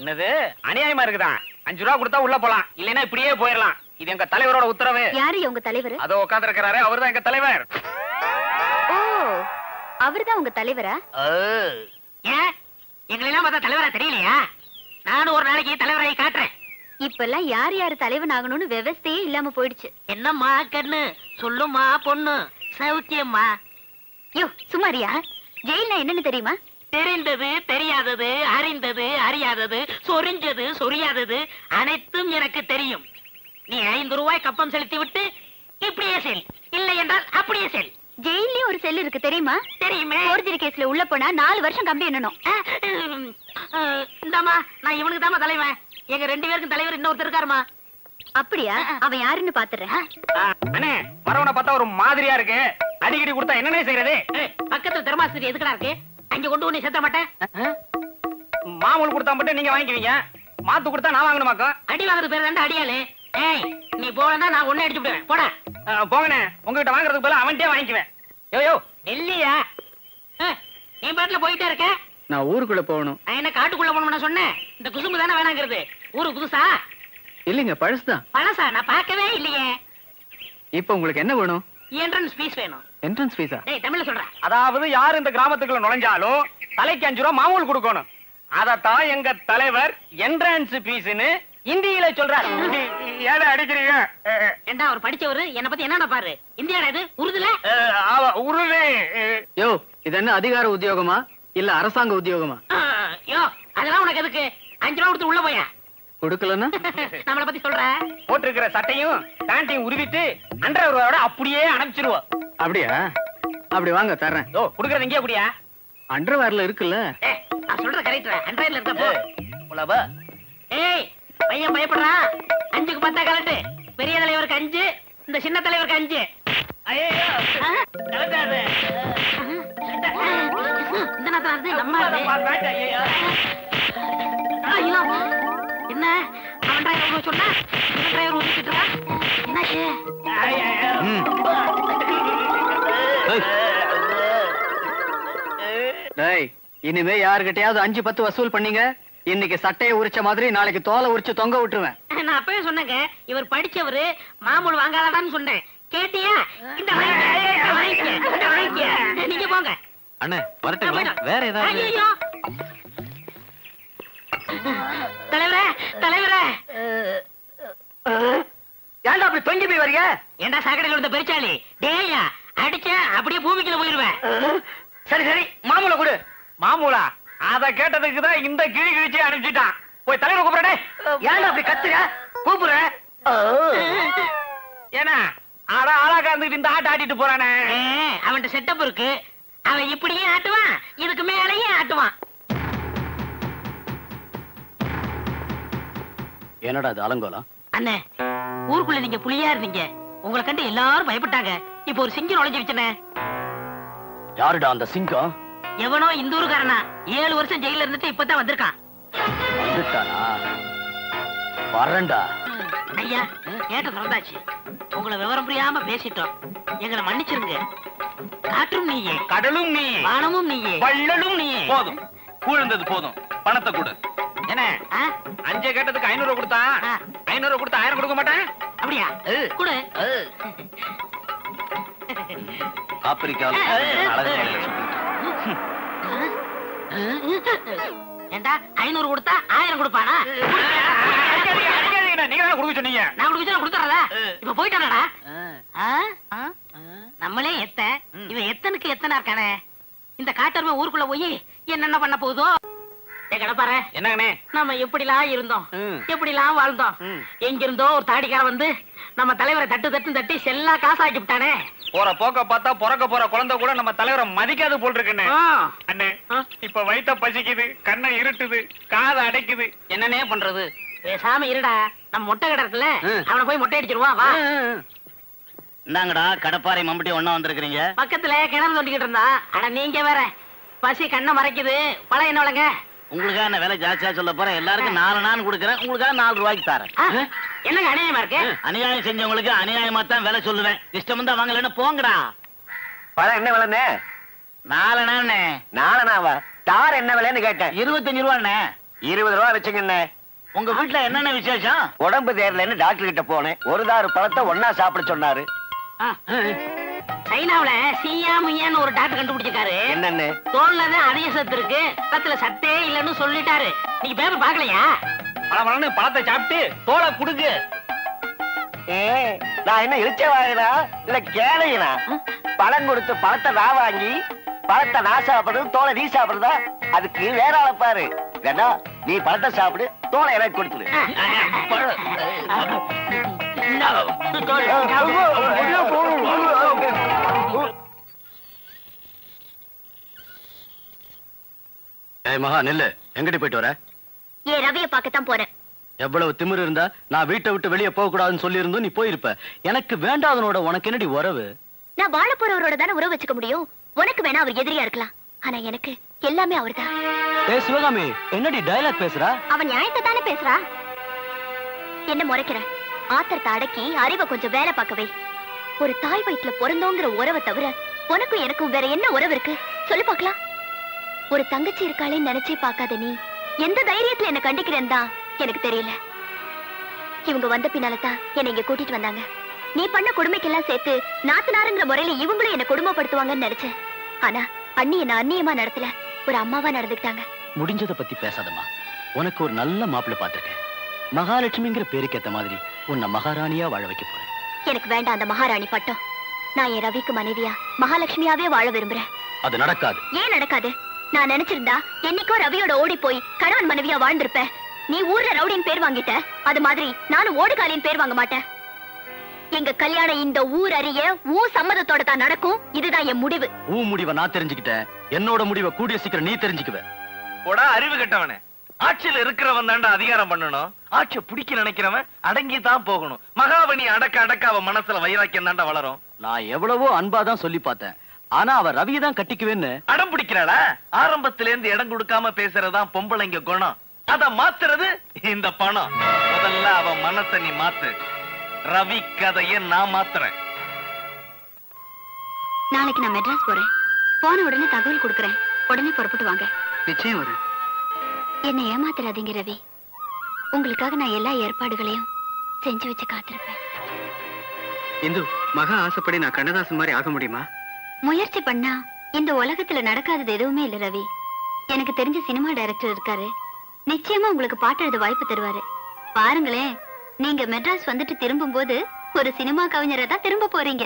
என்னது? அநியாயமா இருக்குதான் அஞ்சு ரூபா கொடுத்தா உள்ள போலாம். இல்லைன்னா இப்படியே போயிடலாம் இது எங்க தலைவரோட உத்தரவு. யாரு உங்க தலைவர்? அதோ உட்கார்ந்து இருக்கிறாரு அவர்தான் எங்க தலைவர். ஓ அவர்தான் உங்க தலைவரா? ஏன்? எங்களெல்லாம் பார்த்தா தலைவரா தெரியலையா? நானும் ஒரு நாளைக்கு தலைவராയി காட்டுறேன். இப்பெல்லாம் யார் யாரு தலைவன் ஆகணும்னு விவஸ்தையே இல்லாம போயிடுச்சு. என்னம்மா கண்ணு? சொல்லுமா பொண்ணு. சௌக்கியம்மா. யோ சுமாரியா ஜெயில்னா என்னன்னு தெரியுமா? தெரிந்தது தெரியாதது அறிந்தது அறியாதது சொரிஞ்சது சொரியாதது அனைத்தும் எனக்கு தெரியும். நீ ஐந்து ரூபாய் கப்பம் செலுத்தி விட்டு இப்படியே செல். இல்லை என்றால் அப்படியே செல். ஜெயில்லயும் ஒரு செல் இருக்கு தெரியுமா? தெரியுமே. போர்ஜரி கேஸ்ல உள்ள போனா நாலு வருஷம் கம்பி அஹ், இந்தாம்மா நான் இவனுக்கு தாம்மா தலைவன். எங்க ரெண்டு பேருக்கும் தலைவர் இன்னொருத்தர் இருக்காருமா அப்படியா? அவன் யாருன்னு பாத்துறேன். அண்ணே வரவனை பார்த்தா ஒரு மாதிரியா இருக்கு. அடிக்கடி கொடுத்தா என்னன்னே செய்யறது பக்கத்துல தெர்மாஸ்திரி எதுக்குடா இருக்கு? அங்க கொண்டு வந்து செத்த மாட்டேன். மாமூல் கொடுத்தா மட்டும் நீங்க வாங்கிக்குவீங்க. மாத்து கொடுத்தா நான் வாங்கணுமாக்கா? அடி வாங்குறது பேர் தாண்டா அடியாளு. ஏய் நீ போனா நான் ஒண்ணு அடிச்சு விடுவேன் போடா. போங்கண்ணே. உங்ககிட்ட வாங்குறதுக்கு பதிலா அவன்கிட்டயே வாங்கிக்குவேன். யோ யோ. நெல்லியா ஏய், நீ பாட்டுல போயிட்டே இருக்க. நான் ஊருக்குள்ள போகணும். என்ன காட்டுக்குள்ள போகணும்னு சொன்னேன். இந்த குசும்பு தானே வேணாங்கிறது. ஊரு புதுசா? இல்லைங்க பழசுதான். பழசா? நான் பார்க்கவே இல்லையே. இப்போ உங்களுக்கு என்ன வேணும்? என்ட்ரன்ஸ் ஃபீஸ் வேணும். என்ட்ரன்ஸ் ஃபீஸா டேய் தமிழ்ல சொல்றேன் அதாவது யார் இந்த கிராமத்துக்குள்ள நுழைஞ்சாலும் தலைக்கு அஞ்சு ரூபா மாமூல் கொடுக்கணும். அதத்தான் எங்க தலைவர் என்ட்ரன்ஸ் பீஸ்னு இந்தியில சொல்றாரு. ஏழை அடிக்கிறீங்க? ஏண்டா அவர் படிச்சவரு? என்ன பத்தி என்னடா பாரு? இந்தியாடா இது? உருதுல? உருது யோ இது என்ன அதிகார உத்தியோகமா? இல்ல அரசாங்க உத்தியோகமா? யோ அதெல்லாம் உனக்கு எதுக்கு? அஞ்சு ரூபா கொடுத்து உள்ள போயா? கொடுக்கலன்னா? நம்மள பத்தி சொல்ற? போட்டிருக்கிற சட்டையும் பேண்ட்டையும் உருவிட்டு அண்டர் ரூபாயோட அப்படியே அனுப்பிச்சிருவோம். அப்படியா? அப்படி வாங்க தர்றேன். ஓ குடுக்கறது இங்கே அப்படியா அண்டர்வேர்ல இருக்குல்ல. ஏய், நான் சொல்ற கரெக்ட் அண்ட்ராய்டுல இருக்க போ. உலவா ஏய் பையன் பயப்படுறான் அஞ்சுக்கு பத்தா கலட்டு. பெரிய தலைவருக்கு அஞ்சு இந்த சின்ன தலைவருக்கு அஞ்சு. ஐயோ இந்த நேரத்துல இருந்து நம்ம ஆளு. ஐயோ என்ன? அவன் டிரைவர் சொன்னா? இவன் டிரைவர் ஊத்திட்டு ம். டேய் இனிமே யாருகிட்டயாவது அஞ்சு பத்து வசூல் பண்ணீங்க? இன்னைக்கு சட்டையை உரிச்ச மாதிரி நாளைக்கு தோலை உரிச்சு தொங்க விட்டுருவேன். நான் அப்பவே சொன்னேங்க இவர் படிச்சவரு மாமூல் வாங்காதான்னு சொன்னேன். கேட்டியா? இந்த. நீங்க போங்க. அண்ணே வேற ஐயோ தலைவரே தலைவரே. ஏன்டா அப்படி தொங்கி போய் வரீங்க ஏண்டா சாக்கடையில இருந்த பெருச்சாளி? டேயா அடிச்ச அப்படியே பூமிக்குள்ள போயிருவேன். சரி சரி. மாமூல கொடு. மாமூலா? அத கேட்டதுக்கு தான் இந்த கிழி கிழிச்சு அனுப்பிச்சிட்டான். போய் தலைவர் கூப்பிடடே ஏன்டா அப்படி கத்துற? கூப்பிடுற? ஏன்னா அட ஆளா காந்துட்டு இந்த ஆட்ட ஆட்டிட்டு போறானே. அவன்கிட்ட செட்டப் இருக்கு. அவன் இப்படியே ஆட்டுவான். இதுக்கு மேலேயே ஆட்டுவான். என்னடா அது அலங்கோலம்? அண்ணே ஊருக்குள்ள நீங்க புலியா இருந்தீங்க. உங்களை கண்டு எல்லாரும் பயப்பட்டாங்க. இப்போ ஒரு சிங்கம் நுழைஞ்சிருச்சுனே யாருடா அந்த சிங்கம்? எவனோ இந்த ஊருக்காரனா ஏழு வருஷம் ஜெயில இருந்துட்டு இப்பதான் வந்திருக்கான். வந்துட்டானா? வரண்டா ஐயா கேட்ட திறந்தாச்சு உங்களை விவரம் புரியாம பேசிட்டோம். எங்களை மன்னிச்சிருங்க. காற்றும் நீயே. கடலும் நீ வானமும் நீயே. வள்ளலும் நீ போதும். கூழ்ந்தது போதும். பணத்தை கொடு. என்ன? அஞ்சு கேட்டதுக்கு ஐநூறு கொடுத்தா. ஐநூறு கொடுத்தா ஆயிரம் கொடுக்க மாட்டேன்? அப்படியா. கொடு. ஏண்டா ஐநூறு கொடுத்தா ஆயிரம் கொடுப்பானா. நீங்க தானே கொடுக்க சொன்னீங்க. நான் கொடுக்க கொடுத்துறதா இப்ப போயிட்டானடா. ஆ? நம்மளே எத்த. இவன் எத்தனுக்கு எத்தனை இருக்கானே? இந்த காட்டருமை ஊருக்குள்ள போய் என்னென்ன பண்ண போகுதோ? கடப்பாரு என்னங்கண்ணே? நம்ம எப்படிலாம் இருந்தோம். எப்படிலாம் வாழ்ந்தோம். எங்கிருந்தோ ஒரு தாடிக்காரன் வந்து நம்ம தலைவரை தட்டு தட்டு தட்டி செல்லா காசாக்கி விட்டானே? போற போக்க பார்த்தா பிறக்க போற குழந்தை கூட நம்ம தலைவரை மதிக்காது போல் இருக்குண்ணே. அண்ணே. இப்ப வயித்த பசிக்குது கண்ணை இருட்டுது காதை அடைக்குது. என்னனே பண்றது? பேசாம இருடா. நம்ம மொட்டை கடை இருக்குல்ல. அவனை போய் மொட்டை அடிச்சிருவான் வா. இந்தாங்கடா கடப்பாறை மம்பட்டி ஒண்ணா வந்திருக்கிறீங்க. பக்கத்துல கிணறு தோண்டிக்கிட்டு இருந்தான் அட நீங்க வேற. பசி கண்ணை மறைக்குது. பழம் என்ன விளங்க உங்களுக்காக நான் விலை ஜாஸ்தியா சொல்ல போறேன். எல்லாருக்கும் நாலு நான் கொடுக்குறேன். உங்களுக்காக நாலு ரூபாய்க்கு தரேன். என்னங்க அநியாயமா இருக்கு? அநியாயம் செஞ்சவங்களுக்கு அநியாயமா தான் விலை சொல்லுவேன். இஷ்டம் தான் வாங்கலன்னு போங்கடா. பழம் என்ன விலைண்ணே நாலு நாண்ணே நாலனாவா தார் என்ன விலைன்னு கேட்டேன். இருபத்தஞ்சு ரூபாண்ணே. இருபது ரூபா வச்சுங்கண்ணே. உங்க வீட்டுல என்னென்ன விசேஷம்? உடம்பு தேரலன்னு டாக்டர் கிட்ட போனேன். ஒரு தாறு பழத்தை ஒன்னா சாப்பிட சொன்னாரு. சைனாவுல சியா முய்யான்னு ஒரு டாக்டர் கண்டுபிடிச்சிருக்காரு. என்னன்னு? தோல்ல தான் அதிக சத்து இருக்கு. பத்துல சத்தே இல்லைன்னு சொல்லிட்டாரு. நீங்க பேப்பர் பாக்கலையா பழம் பழத்தை சாப்பிட்டு தோலை குடுக்கு. ஏ நான் என்ன இழிச்ச வாங்கினா இல்ல கேளையினா? பழம் கொடுத்து பழத்தை நான் வாங்கி பழத்தை நான் சாப்பிடுறது தோலை நீ சாப்பிடுறதா? அதுக்கு வேற ஆளை பாரு. கண்ணா நீ பழத்தை சாப்பிடு தோலை எனக்கு கொடுத்துரு மகா நெல்லு. எங்கடி போயிட்டு வர? ஏன் ரவிய பார்க்கத்தான் போறேன். எவ்வளவு திமிரு இருந்தா நான் வீட்டை விட்டு வெளியே போக கூடாதுன்னு சொல்லி இருந்தும் நீ போயிருப்ப. எனக்கு வேண்டாதனோட உனக்கு என்னடி உறவு? நான் வாழ போறவரோட தானே உறவு வச்சுக்க முடியும்? உனக்கு வேணா அவர் எதிரியா இருக்கலாம். ஆனா எனக்கு எல்லாமே அவர்தான். ஏய் சிவகாமி என்னடி டயலாக் பேசுறா? அவன் நியாயத்தை தானே பேசுறா? என்ன முறைக்கிற? ஆத்திரத்தை அடக்கி அறிவை கொஞ்சம் வேலை பார்க்கவே ஒரு தாய் வயிற்றுல பிறந்தோங்கிற உறவை தவிர உனக்கும் எனக்கும் வேற என்ன உறவு இருக்கு? சொல்லு பார்க்கலாம். ஒரு தங்கச்சி இருக்காளேன்னு நினைச்சே பார்க்காத நீ எந்த தைரியத்துல என்ன கண்டிக்கிறேன் தான் எனக்கு தெரியல. இவங்க வந்த பின்னால தான் என்னை இங்க கூட்டிட்டு வந்தாங்க. நீ பண்ண கொடுமைக்கெல்லாம் சேர்த்து நாத்தனாருங்கிற முறையில இவங்களும் என்ன கொடுமைப்படுத்துவாங்கன்னு நினைச்சேன். ஆனா அண்ணி என்ன அந்நியமா நடத்தல. ஒரு அம்மாவா நடந்துக்கிட்டாங்க. முடிஞ்சத பத்தி பேசாதம்மா. உனக்கு ஒரு நல்ல மாப்பிள்ளை பார்த்திருக்கேன். மகாலட்சுமிங்கிற பேருக்கு ஏத்த மாதிரி உன்னை மகாராணியா வாழ வைக்க போறேன். எனக்கு வேண்டாம் அந்த மகாராணி பட்டம். நான் என் ரவிக்கு மனைவியா மகாலட்சுமியாவே வாழ விரும்புறேன். அது நடக்காது. ஏன் நடக்காது? நான் நினைச்சிருந்தா என்னைக்கோ ரவியோட ஓடி போய் கணவன் மனைவியா வாழ்ந்திருப்பேன் நீ ஊர்ல ரவுடின் பேர் வாங்கிட்ட. அது மாதிரி நானும் ஓடுகாலின் பேர் வாங்க மாட்டேன். எங்க கல்யாணம் இந்த ஊர் அறிய ஊ சம்மதத்தோட தான் நடக்கும். இதுதான் என் முடிவு. ஊ முடிவை நான் தெரிஞ்சுக்கிட்டேன். என்னோட முடிவை கூடிய சீக்கிரம் நீ தெரிஞ்சுக்குவ. போடா அறிவு கெட்டவனே. ஆட்சியில இருக்கிறவன் தாண்டா அதிகாரம் பண்ணணும். ஆட்சியை பிடிக்க நினைக்கிறவன் அடங்கி தான் போகணும். மகாபலி அடக்க அடக்க அவன் மனசுல வைராக்கியம் தாண்டா வளரும். நான் எவ்வளவோ அன்பா தான் சொல்லி பார்த்தேன். ஆனா அவ ரவியை தான் கட்டிக்குவேன்னு அடம் பிடிக்கிறாளா? ஆரம்பத்துல இருந்து இடம் கொடுக்காம பேசுறதுதான் பொம்பளைங்க குணம். அத மாத்துறது இந்த பணம். முதல்ல அவன் மனசை நீ மாத்து. ரவி கதைய நான் மாத்துறேன். நாளைக்கு நான் மெட்ராஸ் போறேன். போன உடனே தகவல் கொடுக்கறேன். உடனே புறப்பட்டு வாங்க. நிச்சயம் வரேன் என்னை ஏமாத்திராதீங்க ரவி. உங்களுக்காக நான் எல்லா ஏற்பாடுகளையும் செஞ்சு வச்சு காத்திருப்பேன். இந்து மகா ஆசைப்படி நான் கண்ணதாசன் மாதிரி ஆக முடியுமா? முயற்சி பண்ணா இந்த உலகத்துல நடக்காதது எதுவுமே இல்ல ரவி. எனக்கு தெரிஞ்ச சினிமா டைரக்டர் இருக்காரு. நிச்சயமா உங்களுக்கு பாட்டு எழுத வாய்ப்பு தருவாரு. பாருங்களேன் நீங்க மெட்ராஸ் வந்துட்டு திரும்பும் போது ஒரு சினிமா கவிஞரை தான் திரும்ப போறீங்க.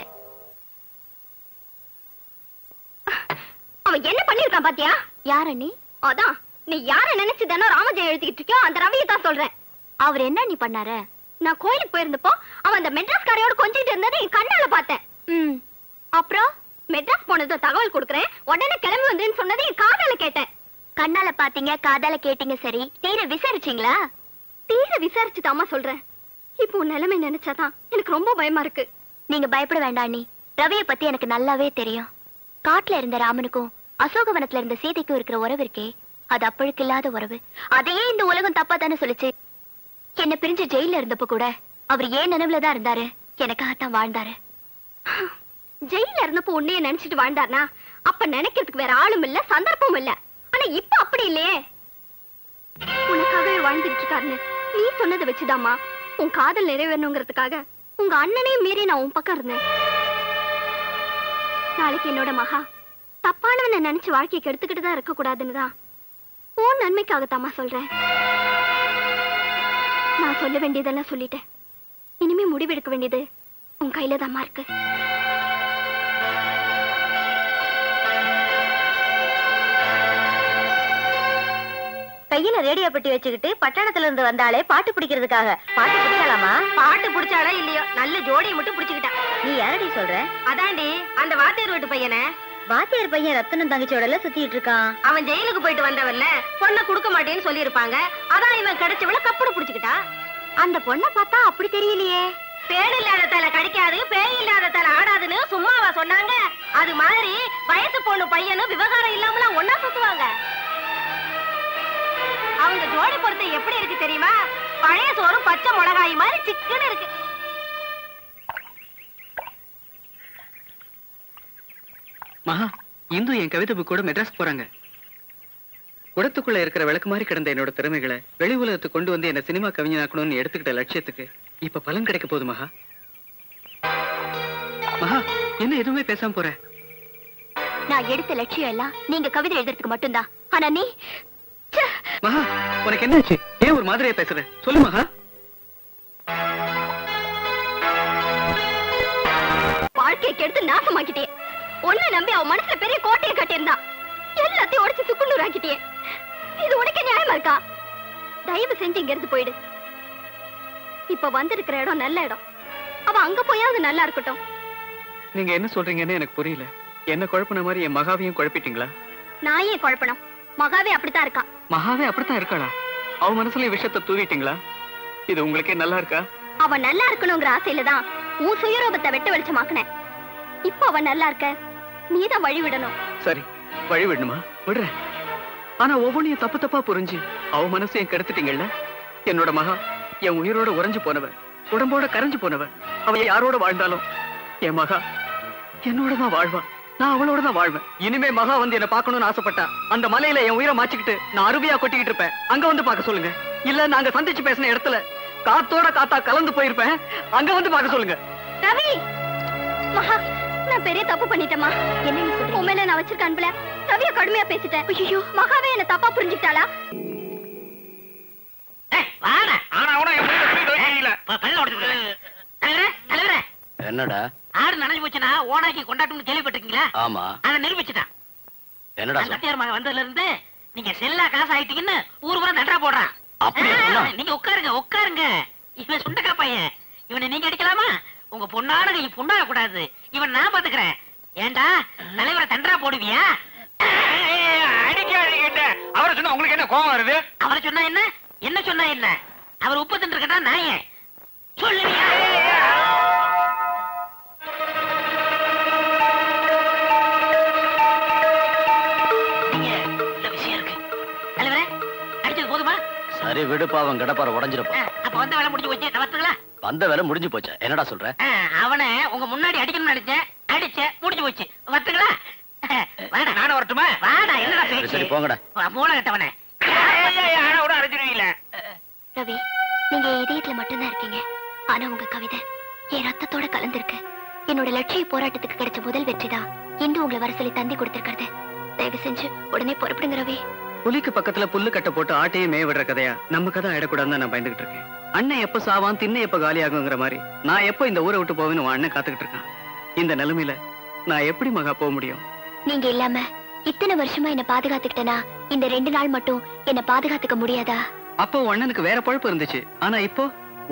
அவன் என்ன பண்ணிருக்கான் பாத்தியா? யார நீ அதான் நீ யார நினைச்சு தானே ராமஜெயம் எழுதிக்கிட்டு இருக்கியோ அந்த ரவியை தான் சொல்றேன். அவர் என்ன நீ பண்ணாரு? நான் கோயிலுக்கு போயிருந்தப்போ அவன் அந்த மெட்ராஸ் காரையோட கொஞ்சிட்டு இருந்ததை என் கண்ணால பார்த்தேன். அப்புறம்? மெட்ராஸ் போனது தகவல் கொடுக்கறேன். உடனே கிளம்பி வந்துன்னு சொன்னதை என் காதால கேட்டேன். கண்ணால பாத்தீங்க காதால கேட்டீங்க சரி. தீர விசாரிச்சீங்களா? தீர விசாரிச்சு தாமா சொல்றேன். இப்போ நிலைமை நினைச்சாதான் எனக்கு ரொம்ப பயமா இருக்கு. நீங்க பயப்பட வேண்டாம் நீ ரவியை பத்தி எனக்கு நல்லாவே தெரியும். காட்டுல இருந்த ராமனுக்கும் அசோகவனத்துல இருந்த சீதைக்கும் இருக்கிற உறவு இருக்கே. அது அப்பழுக்கு இல்லாத உறவு. அதையே இந்த உலகம் தப்பா தானே சொல்லிச்சு. என்ன பிரிஞ்சு ஜெயில இருந்தப்ப கூட அவர் ஏன் நினைவுல தான் இருந்தாரு? எனக்காகத்தான் வாழ்ந்தாரு. ஜெயில இருந்தப்போ உன்னைய நினைச்சிட்டு வாழ்ந்தார்னா அப்ப நினைக்கிறதுக்கு வேற ஆளும் இல்ல சந்தர்ப்பமும் இல்ல. ஆனா இப்ப அப்படி இல்லையே. உனக்காகவே வாழ்ந்துட்டு இருக்காருன்னு நீ சொன்னதை வச்சுதாமா உன் காதல் நிறைவேறணுங்கிறதுக்காக உங்க அண்ணனையும் மீறி நான் உன் பக்கம் இருந்தேன். நாளைக்கு என்னோட மகா தப்பானவனை நினைச்சு வாழ்க்கையை கெடுத்துக்கிட்டு தான் இருக்க கூடாதுன்னு தான் உன் நன்மைக்காகத்தாமா சொல்றேன். நான் சொல்ல வேண்டியதெல்லாம் சொல்லிட்டேன். இனிமே முடிவெடுக்க வேண்டியது உன் கையில தாம்மா இருக்கு. கையில ரேடியோ பெட்டி வச்சுக்கிட்டு பட்டணத்துல இருந்து வந்தாலே பாட்டு பிடிக்கிறதுக்காக. பாட்டு பிடிச்சாலாமா பாட்டு பிடிச்சாலோ இல்லையோ நல்ல ஜோடியை மட்டும் பிடிச்சுக்கிட்டா நீ யாரடி சொல்ற? அதாண்டி அந்த வாத்தியார் வீட்டு பையனே. வாத்தியார் பையன் ரத்தனம் தங்கச்சியோட சுத்திட்டு இருக்கான். அவன் ஜெயிலுக்கு போயிட்டு வந்தவன்ல பொண்ணை கொடுக்க மாட்டேன்னு சொல்லி இருப்பாங்க அதான் இவன் கிடைச்சவள கப்புடு பிடிச்சுக்கிட்டா அந்த பொண்ணை பார்த்தா அப்படி தெரியலையே. பேடு இல்லாத தலை கடிக்காது பேய் இல்லாத தலை ஆடாதுன்னு சும்மாவா சொன்னாங்க. அது மாதிரி வயசு பொண்ணு பையனும் விவகாரம் இல்லாமலாம் ஒன்னா சுத்துவாங்க. அவங்க ஜோடி பொறுத்து எப்படி இருக்கு தெரியுமா? பழைய சோறும் பச்சை மிளகாய் மாதிரி சிக்கன் இருக்கு. மகா இந்து என் கவிதை book கூட மெட்ராஸ் போறாங்க. குடத்துக்குள்ள இருக்கிற விளக்கு மாதிரி கிடந்த என்னோட திறமைகளை வெளி உலகத்துக்கு கொண்டு வந்து என்ன சினிமா கவிஞனாக்கணும்னு எடுத்துக்கிட்ட லட்சியத்துக்கு இப்ப பலன் கிடைக்க போகுது மகா. மகா என்ன எதுவுமே பேசாம போற? நான் எடுத்த லட்சியம் எல்லாம் நீங்க கவிதை எழுதுறதுக்கு மட்டும்தான். ஆனா நீ! மகா உனக்கு என்னாச்சு? ஏன் ஒரு மாதிரியா பேசுற? சொல்லு மகா. வாழ்க்கையை கெடுத்து நாசமாக்கிட்டே. உன்னை நம்பி அவன் மனசுல பெரிய கோட்டையை கட்டியிருந்தா எல்லாத்தையும் உடைச்சு சுக்குநூறு ஆக்கிட்டே. இது உனக்கு நியாயமா இருக்கா? தயவு செஞ்சு இங்க இருந்து போயிடு. இப்ப வந்திருக்கிற இடம் நல்ல இடம். அவ அங்க போயாவது நல்லா இருக்கட்டும். நீங்க என்ன சொல்றீங்கன்னு எனக்கு புரியல. என்ன குழப்பின மாதிரி என் மகாவையும் குழப்பிட்டீங்களா? நான் ஏன் குழப்பணும்? மகாவே அப்படித்தான் இருக்கான். மகாவே அப்படித்தான் இருக்காளா? அவ மனசுல விஷத்தை தூவிட்டீங்களா? இது உங்களுக்கே நல்லா இருக்கா? அவன் நல்லா இருக்கணுங்கிற ஆசையில தான் உன் சுயரூபத்தை வெட்ட வெளிச்சமாக்குனேன் இப்போ அவன் நல்லா இருக்க? நீதான் வழி விடணும். சரி வழி விடணுமா? விடுறேன். ஆனா ஒவ்வொன்றையும் தப்பு தப்பா புரிஞ்சு அவ மனசையும் கெடுத்துட்டீங்கல்ல? என்னோட மகா என் உயிரோட உறைஞ்சு போனவ உடம்போட கரைஞ்சு போனவ அவ யாரோட வாழ்ந்தாலும் என் மகா என்னோட தான் வாழ்வா? நான் அவளோட தான் வாழ்வேன். இனிமே மகா வந்து என்ன பார்க்கணும்னு ஆசைப்பட்டா அந்த மலையில என் உயிரை மாச்சிக்கிட்டு நான் அருவியா கொட்டிக்கிட்டு இருப்பேன். அங்க வந்து பார்க்க சொல்லுங்க. இல்ல நாங்க சந்திச்சு பேசின இடத்துல காத்தோட காத்தா கலந்து போயிருப்பேன். அங்க வந்து பார்க்க சொல்லுங்க. ரவி! மகா நான் பெரிய தப்பு பண்ணிட்டேமா என்ன நீ சொல்ற? உண்மையில நான் வச்சிருக்க அன்புல ரவிய கடுமையா பேசிட்டேன். ஐயோ மகாவே என்ன தப்பா புரிஞ்சுக்கிட்டாளா? என்னடா? ஆடு நனைஞ்சு போச்சுன்னா ஓனாக்கி கொண்டாட்டம்னு கேள்விப்பட்டிருக்கீங்களா? ஆமா. அதை நிரூபிச்சுட்டான். என்னடா நான் கத்தியார் மகன் வந்ததுல இருந்து நீங்க செல்லா காசு ஆயிட்டீங்கன்னு ஊர் பூரா தண்டா போடுறான்? நீங்க உட்காருங்க உட்காருங்க. இவன் சுண்டக்கா பையன். இவனை நீங்க அடிக்கலாமா? உங்க பொண்ணாட கை புண்ணாக கூடாது. இவன் நான் பாத்துக்கிறேன் ஏன்டா தலைவரை தண்டரா போடுவியா? அடிக்காதீங்கட்ட. அவரை சொன்னா உங்களுக்கு என்ன கோவம் வருது? அவரை சொன்னா என்ன? என்ன சொன்னா என்ன? அவர் உப்பு தின்றுக்கட்டா நாயே சொல்லுவியா? சரி அவன் கடப்பார உடஞ்சிருப்பா ஆ, அப்ப வந்த வேலை முடிஞ்சு போச்சு நவத்துங்களா வந்த வேலை முடிஞ்சு போச்சு. என்னடா சொல்ற? அவனை உங்க முன்னாடி அடிக்கணும்னு நினைச்சேன் அடிச்சேன் முடிஞ்சு போச்சு. வரட்டுங்களா வாடா. நானும் வரட்டுமா? வாடா என்னடா சரி பேச்சு? சரி போங்கடா. மூளை கட்டவனே. ஆனா கூட அரைச்சிருவீங்களே ரவி நீங்க இதயத்துல மட்டும்தான் இருக்கீங்க. ஆனா உங்க கவிதை என் ரத்தத்தோட கலந்திருக்கு. என்னோட லட்சிய போராட்டத்துக்கு கிடைச்ச முதல் வெற்றிதான். இன்று உங்களை வர சொல்லி தந்தி கொடுத்திருக்கிறது. தயவு செஞ்சு உடனே புறப்படுங்க ரவி. புலிக்கு பக்கத்துல புல்லு கட்ட போட்டு ஆட்டையே மேய விடுற கதையா? நம்ம கதை ஆயிடக்கூடாதுன்னு நான் பயந்துகிட்டு இருக்கேன். அண்ணன் எப்ப சாவான் திண்ணை எப்ப காலி ஆகுங்கிற மாதிரி நான் எப்போ இந்த ஊரை விட்டு போவேன்னு உன் அண்ணன் காத்துக்கிட்டு இருக்கான். இந்த நிலைமையில நான் எப்படி மகா போக முடியும்? நீங்க இல்லாம இத்தனை வருஷமா என்ன பாதுகாத்துக்கிட்டனா? இந்த ரெண்டு நாள் மட்டும் என்ன பாதுகாத்துக்க முடியாதா? அப்போ அண்ணனுக்கு வேற பழப்பு இருந்துச்சு. ஆனா இப்போ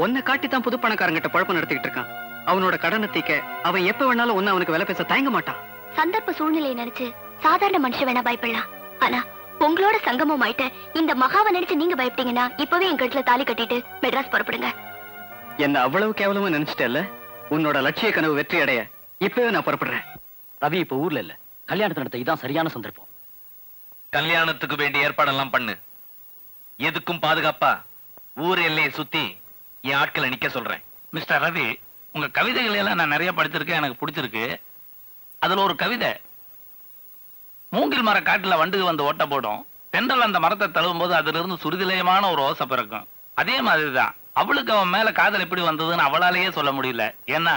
உன்னை காட்டி தான் புது பணக்காரங்கிட்ட பழப்பம் நடத்திக்கிட்டு இருக்கான். அவனோட கடனை தீக்க அவன் எப்ப வேணாலும் ஒன்னு அவனுக்கு வேலை பேச தயங்க மாட்டான். சந்தர்ப்ப சூழ்நிலையை நினைச்சு சாதாரண மனுஷன் வேணா பயப்படலாம். ஆனா உங்களோட சங்கமம் ஆயிட்ட இந்த மகாவை நினைச்சு நீங்க பயப்பட்டீங்கன்னா இப்பவே என் கழுத்துல தாலி கட்டிட்டு மெட்ராஸ் புறப்படுங்க. என்ன அவ்வளவு கேவலமா நினைச்சிட்டல உன்னோட லட்சிய கனவு வெற்றி அடைய இப்பவே நான் புறப்படுறேன். ரவி இப்ப ஊர்ல இல்ல. கல்யாணத்தை நடத்த இதான் சரியான சந்தர்ப்பம். கல்யாணத்துக்கு வேண்டிய ஏற்பாடெல்லாம் பண்ணு. எதுக்கும் பாதுகாப்பா? ஊர் எல்லையை சுத்தி என் ஆட்களை நிக்க சொல்றேன். மிஸ்டர் ரவி உங்க கவிதைகள் எல்லாம் நான் நிறைய படிச்சிருக்கேன் எனக்கு பிடிச்சிருக்கு. அதுல ஒரு கவிதை மூங்கில் மர காட்டுல வண்டுக வந்து ஓட்ட போடும் தென்றல் அந்த மரத்தை தழுவும் போது அதுல இருந்து சுருதிலயமான ஒரு ஓசை பிறக்கும். அதே மாதிரிதான் அவளுக்கு அவன் மேல காதல் எப்படி வந்ததுன்னு அவளாலேயே சொல்ல முடியல. ஏன்னா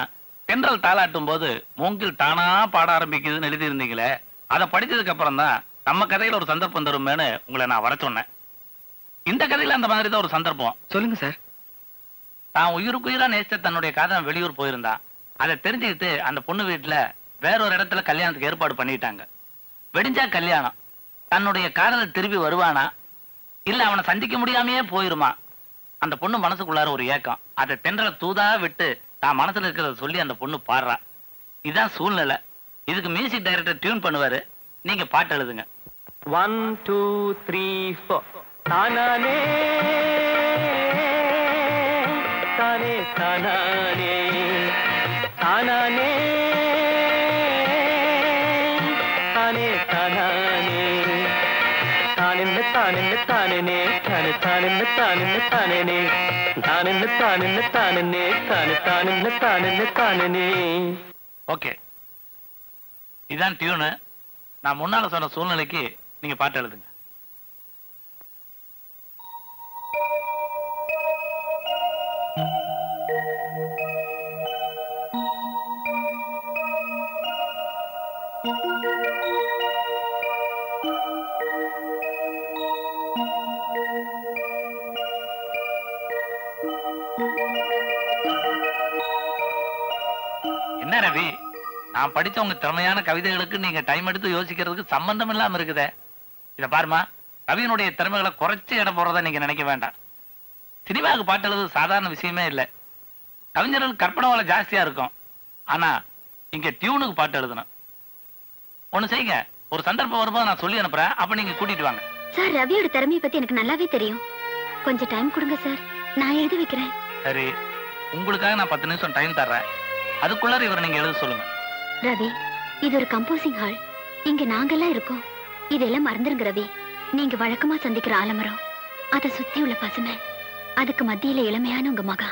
தென்றல் தாளாட்டும் போது மூங்கில் தானா பாட ஆரம்பிக்குதுன்னு எழுதியிருந்தீங்களே அதை படிச்சதுக்கு அப்புறம் தான் நம்ம கதையில ஒரு சந்தர்ப்பம் தருமேன்னு உங்களை நான் வர சொன்னேன். இந்த கதையில அந்த மாதிரி தான் ஒரு சந்தர்ப்பம். சொல்லுங்க சார். தான் உயிருக்குயிரா நேசித்த தன்னுடைய காதலன் வெளியூர் போயிருந்தான் அதை தெரிஞ்சுக்கிட்டு அந்த பொண்ணு வீட்டுல வேற ஒரு இடத்துல கல்யாணத்துக்கு ஏற்பாடு பண்ணிட்டாங்க. வெடிஞ்சா கல்யாணம். தன்னுடைய காதல் திரும்பி வருவானா? இல்ல அவனை சந்திக்க முடியாமையே போயிருமா? அந்த பொண்ணு மனசுக்குள்ளார ஒரு ஏக்கம். அதை தென்றல தூதா விட்டு தான் மனசுல இருக்கிறத சொல்லி அந்த பொண்ணு பாடுறா. இதுதான் சூழ்நிலை. இதுக்கு மியூசிக் டைரக்டர் டியூன் பண்ணுவாரு. நீங்க பாட்டு எழுதுங்க. ஒன் டூ த்ரீ ஃபோர் தானானே தானே தானானே. தானானே. தானென்ன தானென்ன தானே ஓகே. இதான் டியூனு. நான் முன்னால சொன்ன சூழ்நிலைக்கு நீங்க பாட்டு எழுதுங்க. நான் படிச்ச உங்க திறமையான கவிதைகளுக்கு நீங்க டைம் எடுத்து யோசிக்கிறதுக்கு சம்பந்தம் இல்லாம இருக்குதே. இத பாருமா கவியனுடைய திறமைகளை குறைச்சு இடம் போறதா நீங்க நினைக்க வேண்டாம். சினிமாவுக்கு பாட்டு எழுதுறது சாதாரண விஷயமே இல்லை. கவிஞர்கள் கற்பனை வளம் ஜாஸ்தியா இருக்கும். ஆனா இங்க டியூனுக்கு பாட்டு எழுதணும். ஒண்ணு செய்யுங்க ஒரு சந்தர்ப்பம் வரும்போது நான் சொல்லி அனுப்புறேன். அப்ப நீங்க கூட்டிட்டு வாங்க. சார் ரவியோட திறமையை பத்தி எனக்கு நல்லாவே தெரியும். கொஞ்சம் டைம் கொடுங்க சார். நான் எழுதி வைக்கிறேன். சரி உங்களுக்காக நான் பத்து நிமிஷம் டைம் தர்றேன். அதுக்குள்ளார இவரை நீங்க எழுத சொல்லுங்க. ரவி இது ஒரு கம்போசிங் ஹால் இங்க நாங்கெல்லாம் இருக்கோம். இதெல்லாம் மறந்துருங்க ரவி. நீங்க வழக்கமா சந்திக்கிற ஆலமரம். அதை சுத்தி உள்ள பசுமை. அதுக்கு மத்தியில இளமையான உங்க மகா.